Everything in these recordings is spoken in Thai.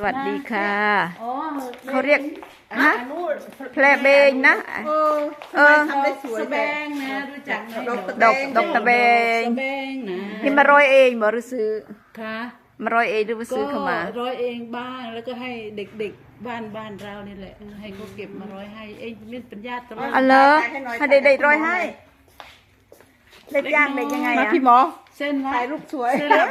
สวัสดีค่ะอ๋อเขาเรียกฮะอันนู้นแพลเบงนะเออเออทำได้สวยสแบแต่งนะรู้จักไหมดอกตะดอกดอกตะเบงสแบงนะพี่มาร้อยเองบ่หรือซื้อค่ะมาร้อยเองหรือว่าซื้อเข้ามาร้อยเองบ้างแล้วก็ให้เด็กๆบ้านบ้านเรานี่แหละ ให้เขาเก็บมาร้อยให้เอ้ยนี่เป็นญาติตลอดอันเลอให้ได้ได้ร้อยให้ ได้จ้างได้ยังไงมาอะพี่หมอ เส้นว่าถ่ายรูปสวย เส้นละ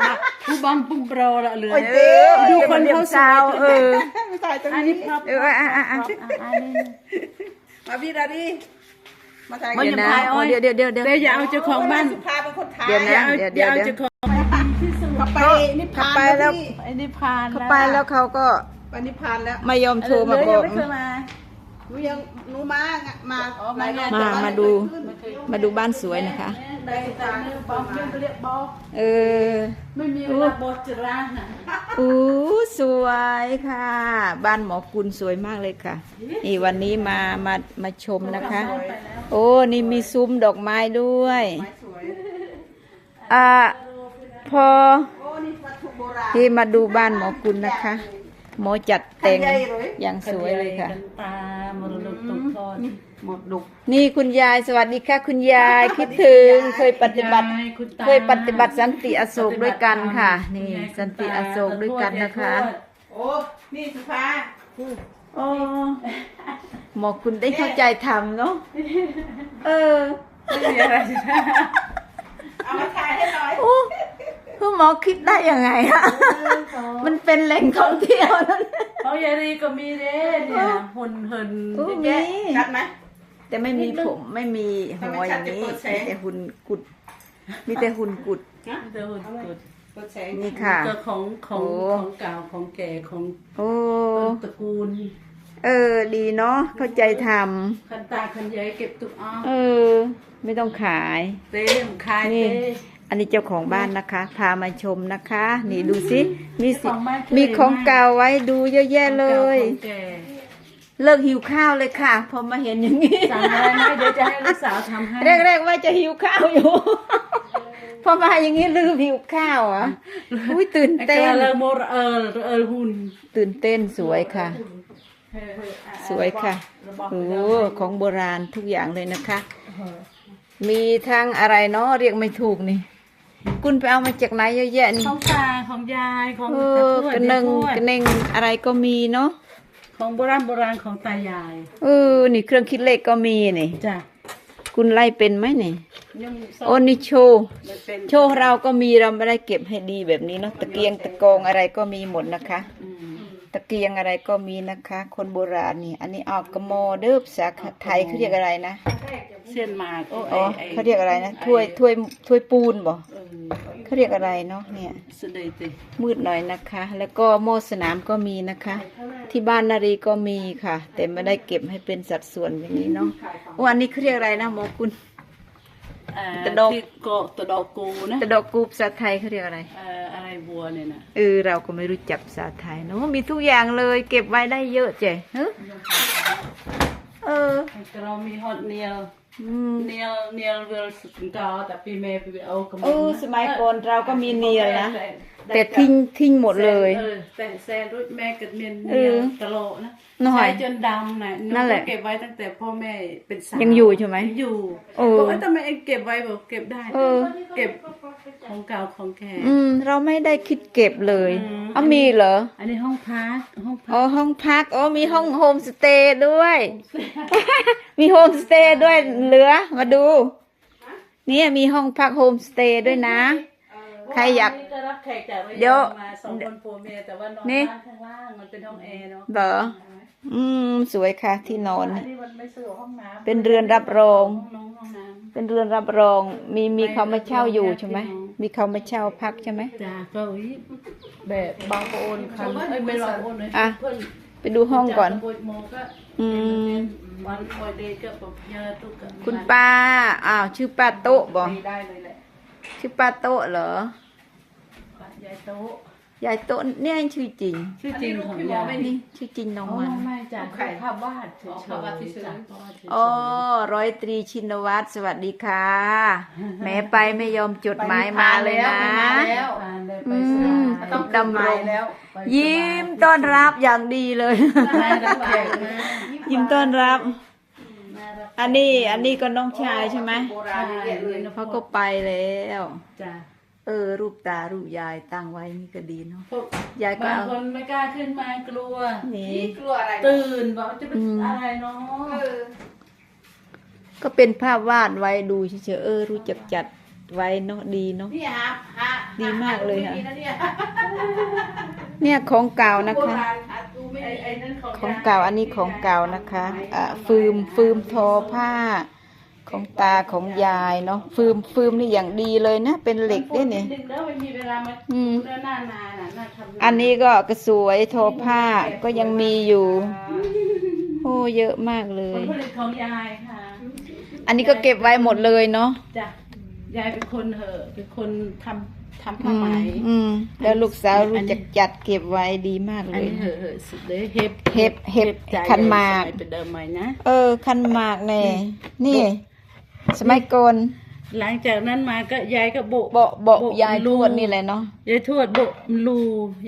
ผู้บังปุ่มโปรละเหลือ โอ้ย เออดูดูคคนนเขาเดียวสวยสาวเออ ไม่ถ่ายตรงอันนี้นี้พร็อพเอออะอะอะ พร็อพอันนี้ มาพี่ดาดีมาถ่ายไม่เดี๋ยวนะถ่ายอ้อ๋ออยเดี๋ยวเดี๋ยวเดี๋ยวเดี๋ยวเดี๋ยวอย่าเอาเจ้าของบ้านสุภาเป็นคนถ่ายเดี๋ยวนะ อย่าเอาเดี๋ยวอย่าเอาเดี๋ยวเจ้าของเขาไปนิพพานไปแล้วพี่ไอ้นี่พานเขาไปแล้วเขาก็ไปนิพพานแล้วไม่ยอมโทรมาบอกไม่เคยมา หนูยังหนูมาไงมาอ๋อหลายรอบมาแต่ว่มาดูไเคยขึ้นมาดูบ้านสวยนะคะ ได้แต่ไม่บอกไม่เรียกบอกเออ ไม่มีเวลาบอกจะร้านนะอู้สวยค่ะ บ้านหมอกุลสวยมากเลยค่ะ นี่วันนี้มามามาชมนะคะ โอ้นี่มีซุ้มดอกไม้ด้วยไม้สวยอ่าพอโอ้นี่วัตถุโบราณที่มาดูบ้านหมอกุลนะคะ หมอจัดแต่งใหญ่เลยอย่างสวยเลยค่ะ ตามรดกตกทอดหมดดุกนี่คุณยายสวัสดีค่ะ คุณยายคิดถึงเคยปฏิบัติ คุณตาเคยปฏิบัติสันติอโศกด้วยกันค่ะ นี่สันติอโศกด้วยกันนะคะ โอ้นี่สุภาโอ้หมอคุณได้เข้าใจทำเนาะเออไม่มีอะไรสิเอามาถ่ายให้หน่อยโอ้คุณหมอคิดได้ยังไงอะมันเป็นแหล่งท่องเที่ยวนั่นเขายายรีก็มีเด้เนี่ยหุ่นเหินโอ้เยอะมีแยะชัดไหม แต่ไม่มีผมไม่มีหัวอย่างนี้ทำไมชัดจะเปิดแสมีงแต่หุ่นกุด มีแต่หุ่นกุดเดี๋ยวหุ่นกุดเปิดแสงนี่ค่ะ เจอของของโอ้ ของเก่าของแก่ของโอ้ต้นตระกูลเออ ดีเนาะเข้าใจทคันตาคันยายเก็บตุกอ้อำเออ ไม่ต้องขาย เต้มขายนี่ เต้ อันนี้เจ้าของบ้านนะคะ พามาชมนะคะ นี่ดูสิมีสิเจ้าของบ้านมีของสวยมากเก่าไว้ดูเยอะแยะเลย ของแก่ เลิกหิวข้าวเลยค่ะ พอมาเห็นอย่างนี้สั่งอะไรไหมเดี๋ยวจะให้ลูกสาวทำให้แรกๆว่าจะหิวข้าวอยู่ พอมาอย่างนี้ลืมหิวข้าวอะอุ้ยตื่นไอ้เต้เกนลอโมรเออเออหุ่นตื่นเต้นสวยค่ะ สวยค่ะโอ้ของโบราณทุกอย่างเลยนะคะ มีทั้งอะไรเนาะเรียกไม่ถูกนี่คุณไปเอามาจากไหนเยอะแยะนี่ของตาของยายของเอตาอทวดกระนึงยายทวดกระเนงอะไรก็มีเนาะ ของโบราณโบราณของตายายเออนี่เครื่องคิดเลขก็มีนี่ จ้ะคุณไล่เป็นไหมนี่ยังโอ้นี่โชว์มันเป็นโชว์เราก็มีเราไม่ได้เก็บให้ดีแบบนี้เนาะตะเกียงตะกองอะไรก็มีหมดนะคะ อืมตะเกียงอะไรก็มีนะคะ คนโบราณนี่ อันนี้ออกกระโมเดิบสาขาไทยเขาเรียกอะไรนะเส้นหมากโอ้อ๋อไอ้ไอ้เขาเรียกอะไรนะถ้วยถ้วยถ้วยปูนบ่เออเขาเรียกอะไรเนาะเนี่ยสะเดยติมืดหน่อยนะคะ แล้วก็โมสนามก็มีนะคะ ที่บ้านนารีก็มีค่ะ แต่ไม่ได้เก็บให้เป็นสัดส่วนอย่างนี้เนาะโอ้อันนี้เขาเรียกอะไรนะโมกุล เอ่อตะดอก ที่โกตะดอกกูนะแต่ดอกกูภาษาไทยเขาเรียกอะไร เอ่ออะไรบัวเนี่ยนะเออเราก็ไม่รู้จักภาษาไทยเนาะมีทุกอย่างเลย เก็บไว้ได้เยอะเจ๊เฮ้ยเออเรามีฮอตเนียลอืมเนียลเนียลเวลสุดกาแต่ปีเมย์ไปเอากระเออสมัยก่อนเราก็มีเนียลนะ แต่ ทิ้งทิ้งหมดเลยเออแต่แซนรุ่นแม่กับเนียนเอเนียอลตะโลนะหน่อยใช้จนดำนะนั่นแหละเก็บไว้ตั้งแต่พ่อแม่เป็นสาวยังอยู่ใช่ไหมยังอยู่เออ บอกว่าทำไมเองเก็บไว้บอกเก็บได้เออ เก็บของเก่าของแก่ อืม เราไม่ได้คิดเก็บเลยอืม เอามีเหรออันนี้ห้องพักห้องพักอ๋อห้องพักอ๋อมีห้องโฮมสเตย์ด้วย มีโฮมสเตย์ด้วยเหลือมาดู เนี่ยมีห้องพักโฮมสเตย์ด้วยนะ ใครอยากวันนี้จะรับแขกจากระเดี๋ยยวองมาสองคนผัวเมียแต่ว่านอนนี่ บ้านข้างล่างมันเป็นห้องแอร์เนาะเหรออืม สวยค่ะที่นอน อันนี้มันไม่สะดวกห้องน้ำเป็นเรือนรับรอง ห้องน้องห้องน้ำ เป็นเรือนรับรอง มีมีเขามาเช่าอยู่ใช่ไหม มีเขามาเช่าพักใช่ไหม จ้าก็อุ๊ยแบบบางปะโอนคันเอ้ยไม่บางปะโอนเลยอะ เพื่อนไปดูห้องก่อน จากตะโกยโมก็อืม วันคอยเดย์ก็แบบเยอะตุกกันคุณป้า อ้าว ชื่อป้าโต๊ะบอกไปได้เลยแหละ ชื่อป้าโต๊ะเหรอป้ายายโต๊ะยายโตะเนี่ยชื่อจริง ชื่อจริงของยายนี่ชื่อจริงน้องอ๋อมันไม่จ้ะภาพวาดเฉยอ๋อๆภาพวาดเฉยๆจ้ะภาพวาดเฉยๆอ๋อร้อยตรีชินวัตรสวัสดีค่ะ แม้ไปไม่ยอมจดหมายมาเลยนะไปแล้วผ่านเลยอืไปมสายต้องดำรงแล้วไปสายยิ้มต้อนรับอย่างดีเลยน่ารักแขกนะยิ้มต้อนรับน่ารัก อันนี้อันนี้ก็น้องชายใช่ไหมโบราณเยอะเลยเขาก็ไปแล้ว จ้ะเออ รูปตารูปยายตั้งไว้นี่ก็ดีเนาะ พวกยายก็บางเอา คนไม่กล้าขึ้นมากลัว นี่ นี่กลัวอะไรตื่นบอกจะเป็นอืม อะไรเนาเอะอก็เป็นภาพวาดไว้ดูเฉยๆเออ รู้จักจัดไว้เนาะดีเนาะ นี่ฮะฮะดีมากเลยค่ะดีนะเนี่ยเนี่ยของเก่านะโบคะ ราณหา ดูไม่ไอ้ดีไอ้นั่นของของเก่าอันนี้ของเก่านะคะอ่าฟืมฟืมทอผ้า ของตาของยายเนาะฟืมฟืมนี่อย่างดีเลยนะ เป็นเหล็กด้วยเนี่ยดึงแล้วไม่มีเวลามาอืมเดินหน้านานน่ะน่าทำอันนี้ก็กระสวยทอผ้าก็ยังมีอยู่โอ้เยอะมากเลผลย ผลิตของยายค่ะอันนี้ก็เก็บไว้หมดเลยเนาะจ้ะยายเป็นคนเหอะเป็นคนทำ ทำอืผ้าไหมมอืมแล้วลูกสาวรู้จักจัดเก็บไว้ดีมากอันเลยนี้เหอะเหอะสุดเลยเห็บเห็บเห็บจ่ายขันหมากสยเป็นเดิมไหมนะ เออ คันหมากแน่นี่ สมัยก่อนหลังจากนั้นมาก็ยายก็โบะเบาะเบาะยายทวดนี่แหละเนาะ ยายทวดโบะรู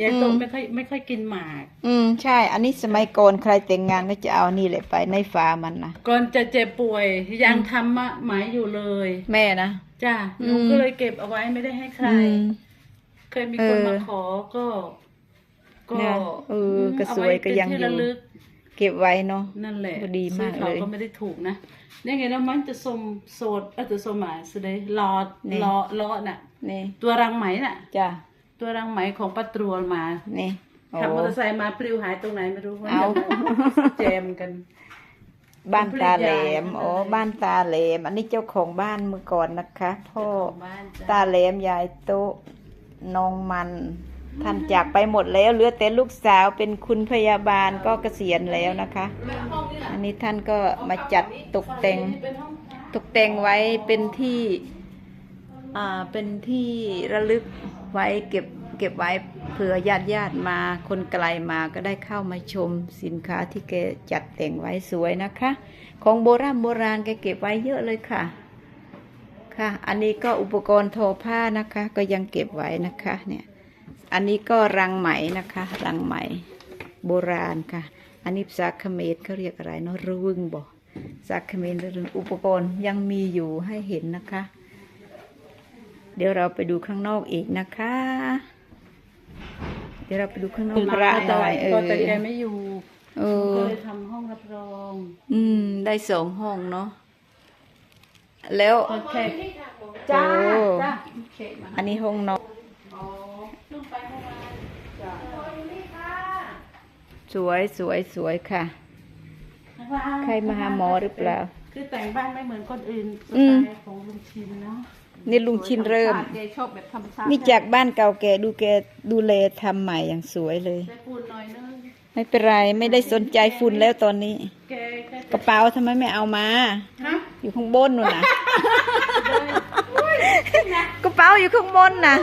ยายโตอืม ไม่ค่อยไม่ค่อยกินหมาก อืมใช่ อันนี้สมัยก่อนใครแต่งงานก็จะเอานี่แหละไปในฟ้ามันนะก่อนจะเจ็บป่วยยังทำมะไหมอยู่เลย แม่นะ จ้ะอืหนูมก็เลยเก็บเอาไว้ไม่ได้ให้ใคร อืม เคยมีคนเออมาขอก็ ก็เนี่ยเออก็สวยก็ยังอยู่ เาไว้เป็นที่ระลึกเก็บไว้เนาะ นั่นแหละก็ดีมากซึ่งเขาเลยก็ไม่ได้ถูกนะนี่ไงแล้วมันจะสมโสดเออจะสมหมายสุดเลยรอนี่รอรอน่ะ นี่ตัวรังไหมน่ะ จ้ะตัวรังไหมของป้าตรวจมานี่โอ้ ขับมอเตอร์ไซค์มาปลิวหายตรงไหนไม่รู้เอา แจมกัน บ้านตาแหลมผลผลิตยายอ๋อบ้านตาแหลม อันนี้เจ้าของบ้านเมื่อก่อนนะคะ พ่อของบ้านจ้ะตาแหลมยายโตะน้องมัน ท่านจากไปหมดแล้วเหลือแต่ลูกสาวเป็นคุณพยาบาลก็เกษียณแล้วนะคะ อันนี้ท่านก็มาจัดตกแต่งเป็นห้องพักตกแต่งไว้เป็นที่ อ่าเป็นที่ระลึกไว้เก็บ เก็บไว้เผื่อญาติญาติมาคนไกลมาก็ได้เข้ามาชมสินค้าที่แกจัดแต่งไว้สวยนะคะ ของโบราณโบราณแกเก็บไว้เยอะเลยค่ะ ค่ะ อันนี้ก็อุปกรณ์ทอผ้านะคะ ก็ยังเก็บไว้นะคะเนี่ย อันนี้ก็รังไหมนะคะ รังไหมโบราณค่ะ อันนี้ภาษาเขมรเขาเรียกอะไรเนาะรึงบอกภาษาเมรรึงอุปกรณ์ยังมีอยู่ให้เห็นนะคะ เดี๋ยวเราไปดูข้างนอกอีกนะคะ ดี๋ยวเราไปดูข้างนอกพระหน่อยเออก็แต่แกไม่อยู่เอก็อเลยทำห้องรับรอง อืม ได้สองห้องเนาะแล้วก็แค่จ้าจ้าเค้กมาอันนี้ห้องนอนอ๋อลงไปเมื่อวานจ้ะสวยสวยสวยค่ะ ใครมาหาหมอหรือเปล่า คือแต่งบ้านไม่เหมือนคนอื่นสอืมไตล์ของลุงชินเนาะ นี่ลุงชินเริ่ม แกชอบแบบธรรมชาตินี่จากบ้านเก่าแกดูแกดูแลทำใหม่อย่างสวยเลย ได้ปูนหน่อยนึงไม่เป็นไรไม่ได้สนใจฝุ่นแล้วตอนนี้ แกแกกระเป๋าทำไมไม่เอามา ฮะอยู่ข้างบนนู่นนะกระเป๋าอยู่ข้างบนนะ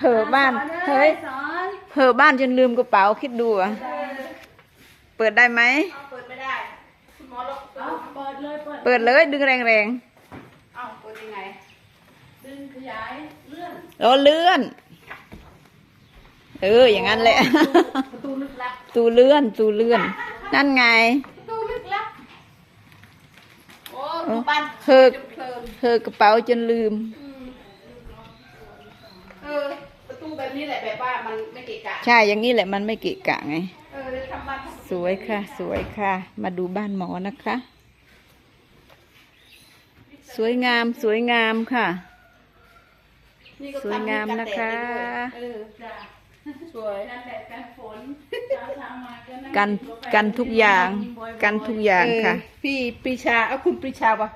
เหอะบ้านเฮ้ยสอนเหอะบ้านจนลืมกระเป๋าคิดดูอะเปิดได้ไหมเปิดไม่ได้คุณหมอล็อกเอาเปิดเลยเปิด เปิดเลยดึงแรง เอ้าเปิดยังไง ดึงขยายเลื่อนๆแล้วเลื่อน เออ อย่างนั้นแหละ ประตูลึกลับตูเลื่อนตูเลื่อน นั่นไง ประตูลึกลับโอ้ดูบ้านเฮิกจนเพลินเธอกระเป๋าจนลืมเออประตูแบบนี้แหละแบบว่ามันไม่เกะกะใช่ อย่างนี้แหละมันไม่เกะกะไง เออเลยทำบ้านสวยค่ะ สวยค่ะ มาดูบ้านหมอนะคะ สวยงาม สวยงามค่ะ นี่ก็สวยงามนะคะเออจ้ะสวย กันแดดกันฝนเช้าเช้ามาก็นั่งกันกิาแฟกันทุกอย่าง บ่อยๆกันทุกอย่างค่ะ เออพี่ปรีชาเอาคุณปรีชาปะ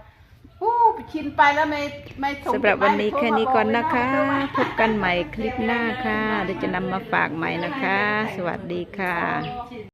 โอ้ไปชินไปแล้วไม่ไม่ส่งสำหรับวันนี้จดหมายแค่นี้ก่อนนะคะโทรมาบอกพบกันใหม่คลิปหน้าค่ะเดี๋ยวจะนำมาฝากใหม่นะคะ สวัสดีค่ะชิน